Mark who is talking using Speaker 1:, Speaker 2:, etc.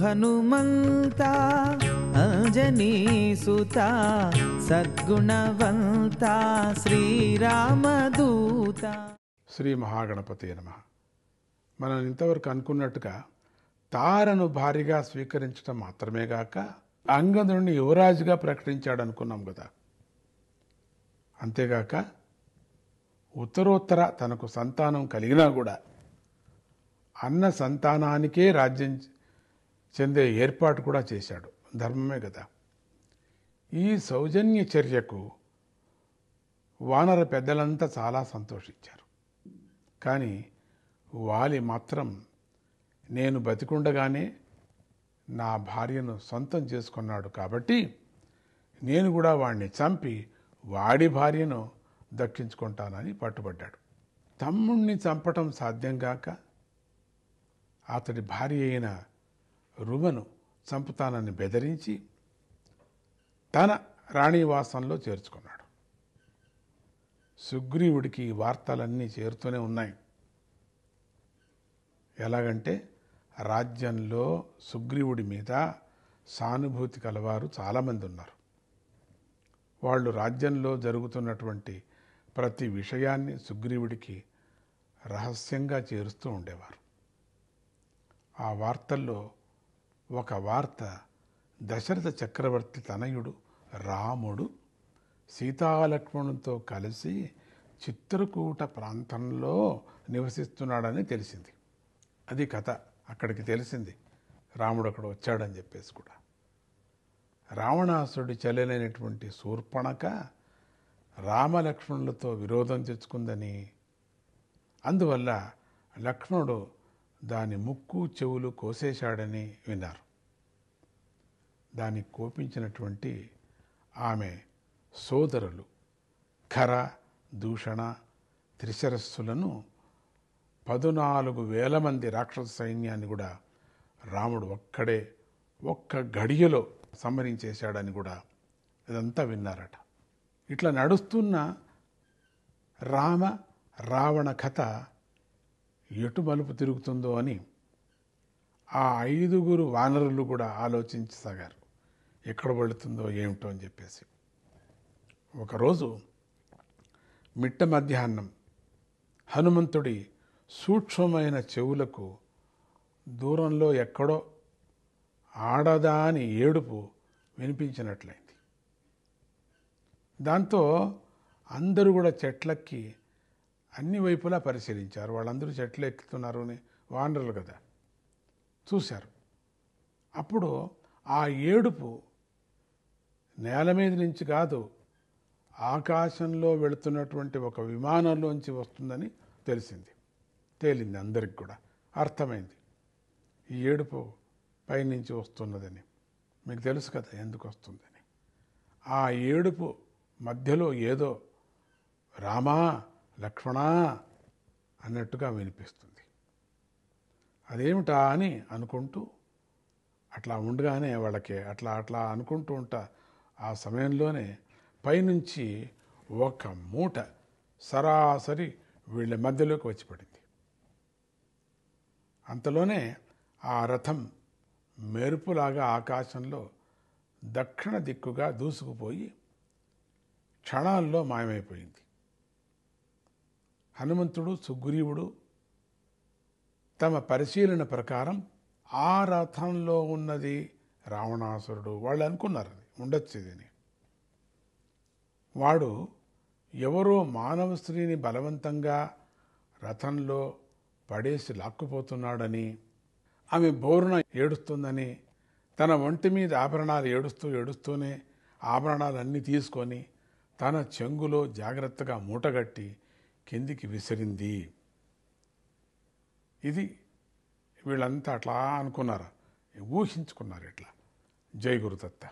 Speaker 1: హనుమంత అంజనీ సుత సద్గుణవంత శ్రీరామదూత.
Speaker 2: శ్రీ మహాగణపతి నమ. మనం ఇంతవరకు అనుకున్నట్టుగా తారను భారీగా స్వీకరించడం మాత్రమే గాక అంగదుడిని యువరాజుగా ప్రకటించాడు అనుకున్నాం కదా అంతేగాక ఉత్తరోత్తర తనకు సంతానం కలిగినా కూడా అన్న సంతానానికే రాజ్యం చెందే ఏర్పాటు కూడా చేశాడు. ధర్మమే కదా. ఈ సౌజన్య చర్యకు వానర పెద్దలంతా చాలా సంతోషించారు. కానీ వాలి మాత్రం నేను బతికుండగానే నా భార్యను సొంతం చేసుకున్నాడు కాబట్టి నేను కూడా వాడిని చంపి వాడి భార్యను దక్కించుకుంటానని పట్టుబడ్డాడు. తమ్ముణ్ణి చంపటం సాధ్యం కాక అతడి భార్య అయిన రుమను చంపుతానని బెదిరించి తన రాణివాసంలో చేర్చుకున్నాడు. సుగ్రీవుడికి ఈ వార్తలన్నీ చేరుతూనే ఉన్నాయి. ఎలాగంటే రాజ్యంలో సుగ్రీవుడి మీద సానుభూతి కలవారు చాలామంది ఉన్నారు. వాళ్ళు రాజ్యంలో జరుగుతున్నటువంటి ప్రతి విషయాన్ని సుగ్రీవుడికి రహస్యంగా చేరుస్తూ ఉండేవారు. ఆ వార్తల్లో ఒక వార్త. దశరథ చక్రవర్తి తనయుడు రాముడు సీతాలక్ష్మణులతో కలిసి చిత్రకూట ప్రాంతంలో నివసిస్తున్నాడని తెలిసింది. అది కథ. అక్కడికి తెలిసింది. రాముడు అక్కడ వచ్చాడని చెప్పేసి కూడా. రావణాసుడి చెల్లెలైనటువంటి శూర్పణక రామలక్ష్మణులతో విరోధం తెచ్చుకుందని. అందువల్ల లక్ష్మణుడు దాని ముక్కు చెవులు కోసేశాడని విన్నారు. దాన్ని కోపించినటువంటి ఆమె సోదరులు ఖర దూషణ త్రిశరస్సులను పదునాలుగు వేల మంది రాక్షస సైన్యాన్ని కూడా రాముడు ఒక్కడే ఒక్క గడియలో సంహరించేశాడని కూడా ఇదంతా విన్నారట. ఇట్లా నడుస్తున్న రామ రావణ కథ ఎటు మలుపు తిరుగుతుందో అని ఆ ఐదుగురు వానరులు కూడా ఆలోచించసాగారు. ఎక్కడ పడుతుందో ఏమిటో అని చెప్పేసి. ఒకరోజు మిట్ట మధ్యాహ్నం హనుమంతుడి సూక్ష్మమైన చెవులకు దూరంలో ఎక్కడో ఆడదాని ఏడుపు వినిపించినట్లయింది. దాంతో అందరూ కూడా చెట్లకి అన్ని వైపులా పరిశీలించారు. వాళ్ళందరూ చెట్లు ఎక్కుతున్నారు అని వానరులు కదా. చూశారు. అప్పుడు ఆ ఏడుపు నేల మీద నుంచి కాదు ఆకాశంలో వెళుతున్నటువంటి ఒక విమానంలోంచి వస్తుందని తెలిసింది. తేలింది అందరికి కూడా. అర్థమైంది. ఈ ఏడుపు పైనుంచి వస్తున్నదని. మీకు తెలుసు కదా ఎందుకు వస్తుందని. ఆ ఏడుపు మధ్యలో ఏదో రామా లక్ష్మణా అన్నట్టుగా వినిపిస్తుంది. అదేమిటా అని అనుకుంటూ అట్లా ఉండగానే వాళ్ళకి అట్లా అట్లా అనుకుంటూ ఉంటా. ఆ సమయంలోనే పైనుంచి ఒక మూట సరాసరి వీళ్ళ మధ్యలోకి వచ్చి పడింది అంతలోనే ఆ రథం మెరుపులాగా ఆకాశంలో దక్షిణ దిక్కుగా దూసుకుపోయి క్షణాల్లో మాయమైపోయింది. హనుమంతుడు సుగ్రీవుడు తమ పరిశీలన ప్రకారం ఆ రథంలో ఉన్నది రావణాసురుడు. వాళ్ళు అనుకున్నారు అది. ఉండొచ్చు ఇదని. వాడు ఎవరో మానవ స్త్రీని బలవంతంగా రథంలో పడేసి లాక్కుపోతున్నాడని ఆమె బోరున ఏడుస్తుందని తన ఒంటి మీద ఆభరణాలు ఏడుస్తూ ఏడుస్తూనే ఆభరణాలన్నీ తీసుకొని తన చెంగులో జాగ్రత్తగా మూటగట్టి కిందికి విసిరింది. ఇది వీళ్ళంతా అట్లా అనుకున్నారు? ఊహించుకున్నారు ఇట్లా. జై గురుదత్త.